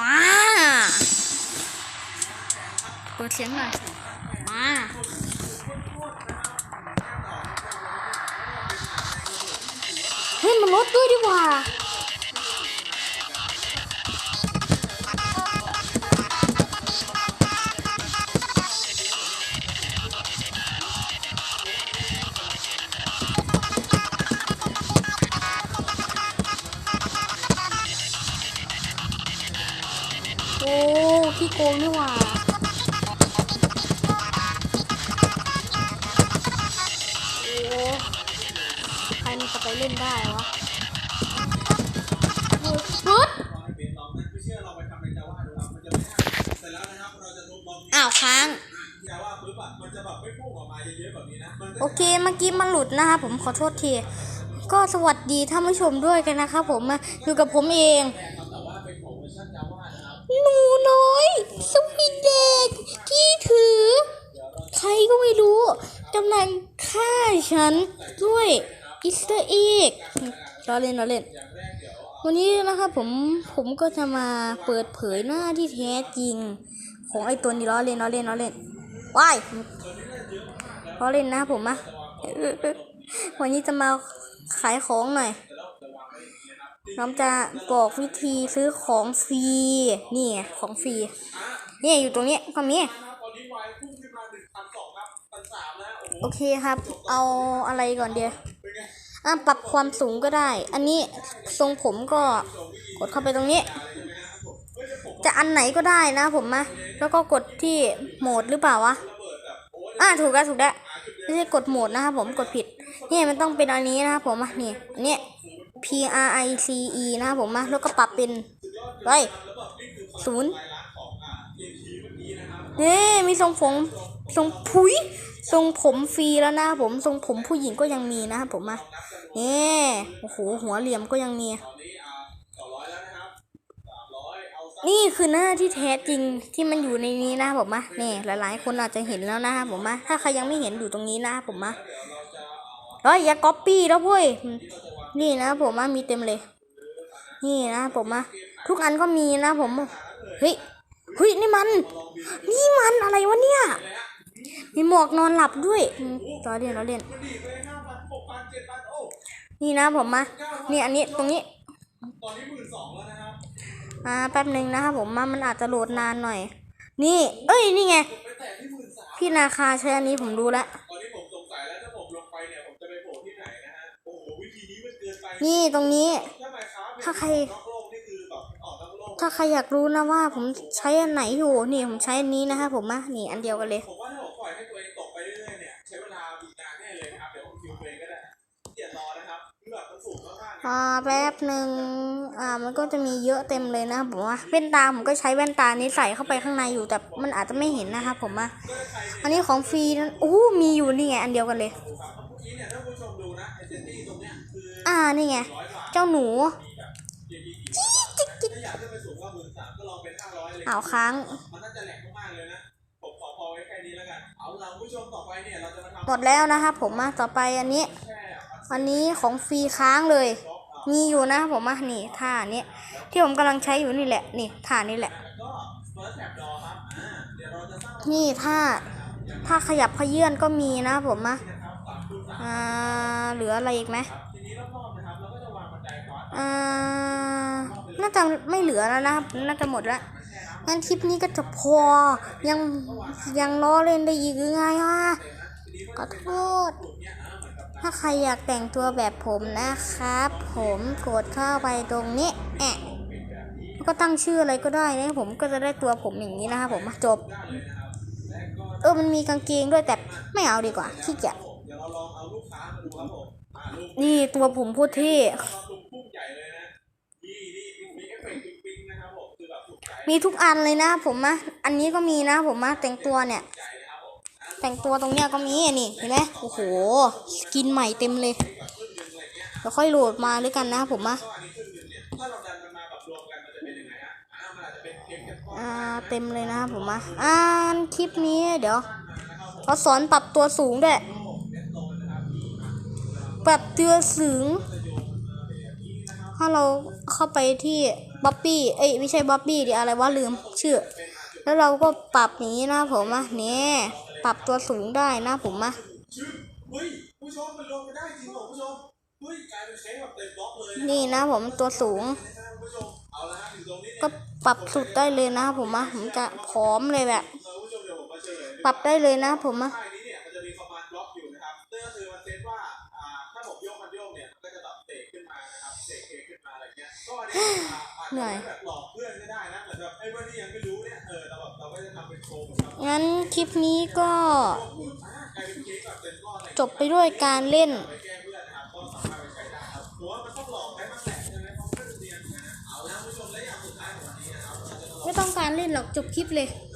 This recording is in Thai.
มา กดเสียงหน่อย มา เฮ้ยมันลดด้วยดีกว่า อ้พี่โกงนี่หว่าโอ้ใครมันจะไปเล่นได้วะรุดอ้าวค้าง โอเคเมื่อกี้มันหลุดนะคะผมขอโทษที ก็สวัสดีท่านผู้ชมด้วยกันนะครับผมมาอยู่กับผมเอง หนูน้อยสวีเด็กที่ถือ ใครก็ไม่รู้กำลังฆ่าฉันด้วยอิสเตอร์เอกล้อเล่นล้อเล่น วันนี้นะครับผมผมก็จะมาเปิดเผยหน้าที่แท้จริง ของไอตัวนี้ล้อเล่นล้อเล่นล้อเล่นว้ายล้อเล่นนะครับผมอะวันนี้จะมาขายของหน่อย น้องจะบอกวิธีซื้อของฟรี นี่ไงของฟรีนี่อยู่ตรงนี้ก็มีโอเคครับ เอาอะไรก่อนเดียวอะปรับความสูงก็ได้ อันนี้ทรงผมก็กดเข้าไปตรงนี้ จะอันไหนก็ได้นะผมนะแล้วก็กดที่โหมดหรือเปล่าวะ อ่าถูกแล้วถูกแล้วไม่ใช่กดโหมดนะครับผมกดผิด นี่มันต้องเป็นอันนี้นะครับผมอะนี่อันนี้ P R I C E นะครับผมนะแล้วก็ปรับเป็นไว้ศูนย์นี่มีทรงผมทรงผุยทรงผมฟรีแล้วนะครับผมทรงผมผู้หญิงก็ยังมีนะครับผมอะนี่โอ้โหหัวเหลี่ยมก็ยังมีนี่คือหน้าที่แท้จริงที่มันอยู่ในนี้นะครับผมอะนี่หลาย ๆ คนอาจจะเห็นแล้วนะครับผมอะถ้าใครยังไม่เห็นอยู่ตรงนี้นะครับผมอะเฮ้ยอย่าก๊อปปี้แล้วเว้ย นี่นะผมอะมีเต็มเลย นี่นะผมอะทุกอันก็มีนะผมเฮ้ยเฮ้ยนี่มัน นี่มันอะไรวะเนี่ย มีหมวกนอนหลับด้วยอืมล้อเล่นล้อเล่น นี่นะผมมานี่อันนี้ตรงนี้อ่าแป๊บหนึ่งนะครับผมมามันอาจจะโหลดนานหน่อย นี่ เอ้ยนี่ไง พี่นาคาใช้อันนี้ผมดูแล้ว นี้มันเกินไปนี่ตรงนี้ ถ้าไมครับถ้าใครนอกโลกนี่คือแบบออกนอกโลกถ้าใครอยากรู้นะว่าผมใช้อันไหนอยู่ นี่ผมใช้อันนี้นะครับผมมานี่อันเดียวกันเลยผมว่าถ้าผมปล่อยให้ตัวเองตกไปเรื่อยๆเนี่ยใช้เวลาอีกนานแน่เลยนะครับเดี๋ยวผมคิวตัวเองก็ได้เกียดรอนะครับคือแบบมันสูงมากๆอ่าแป๊บหนึ่งอ่ามันก็จะมีเยอะเต็มเลยนะครับผมว่าแว่นตาผมก็ใช้แว่นตานี้ใส่เข้าไปข้างในอยู่แต่มันอาจจะไม่เห็นนะครับผมว่าอันนี้ของฟรีนั้นโอ้มีอยู่นี่ไงอันเดียวกันเลย ออ่านี่ไง เจ้าหนูถ้าอยากจะไปสูงกว่าหมื่นสามก็ลองเป็นห้าร้อยเลยอ้าวค้างมันน่าจะแหลกมากๆเลยนะผมขอพอไว้แค่นี้แล้วกันเอาล่ะคุณผู้ชมต่อไปเนี่ยเราจะมาทำหมดแล้วนะครับผมมาต่อไปอันนี้ อันนี้ของฟรีค้างเลย มีอยู่นะครับผมมานี่ท่านี้ที่ผมกำลังใช้อยู่นี่แหละ นี่ท่านี้แหละก็เฟิร์สแท็บดอครับอ่าเดี๋ยวเราจะสร้างนี่ถ้าถ้าขยับขยื่นก็มีนะครับผมมาอ่าเหลืออะไรอีกไหม น่าน่าจะไม่เหลือแล้วนะครับ น่าจะหมดแล้วงั้นคลิปนี้ก็จะพอ ยังยังล้อเล่นได้อีกหรือไงอะขอโทษ ถ้าใครอยากแต่งตัวแบบผมนะครับ ผมกดเข้าไปตรงนี้แอะแล้วก็ตั้งชื่ออะไรก็ได้นะผมก็จะได้ตัวผมอย่างนี้นะครับผมจบ เออมันมีกางเกงด้วยแต่ไม่เอาดีกว่าขี้เกียจนี่ตัวผมพูดเท่ มีทุกอันเลยนะผมนะอันนี้ก็มีนะผมนะแต่งตัวเนี่ย แต่งตัวตรงเนี้ยก็มีนี่เห็นไหมโอ้โหสกินใหม่เต็มเลยเดี๋ยวค่อยโหลดมาด้วยกันนะผมนะถ้าเราดันมันมาแบบรวมอ่ามันอาจจะเต็มเลยนะครับผมนะอ่านคลิปนี้เดี๋ยวเขาสอนปรับตัวสูงด้วยปรับตัวสูงถ้าเราเข้าไปที่ บ๊อบบี้ เอ้ยไม่ใช่บ๊อบบี้ดิอะไรวะลืมชื่อ แล้วเราก็ปรับนี้นะผมอะเนี่ยปรับตัวสูงได้นะผมอะนี่นะผมตัวสูง ก็ปรับสุดได้เลยนะผมอะผมจะผอมเลยแบบเออผู้ชมเดี๋ยวผมมาเฉลยปรับได้เลยนะผมอะค่ายนี้ เนี่ยมันจะมีคอมมานด์บล็อกอยู่นะครับนั่นก็คือมันเซตว่าอ่าถ้าผมโยกมันโยกเนี่ยมันก็จะแบบเตะขึ้นมานะครับเตะเค้กขึ้นมาอะไรเงี้ยก็อันนี้อ่าอาจเหนื่จะอยแบบหลอกเพื่อนก็ได้นะเหมือนแบบไอ้เพื่อนที่ยังไม่รู้เนี่ยเออเราแบบเราก็จะทำเป็นโชว์เหมือนแบบงั้นคลิปนี้ก็พวกคุณอ่ากลายเป็นเค้กแบบเต็มก้อนอะไรจบไปด้วยการเล่นไปแก้เพื่อนนะครับก็สามารถไปใช้ได้ครับผมว่ามันต้องหลอกให้มันแหลกใช่ไหมเพราะเพื่อนเรียนนะเอาแล้วผู้ชมและอย่างสุดท้ายของวันนี้นะครับเราจะมาลองไม่ต้องการเล่นหรอกจบคลิปเลย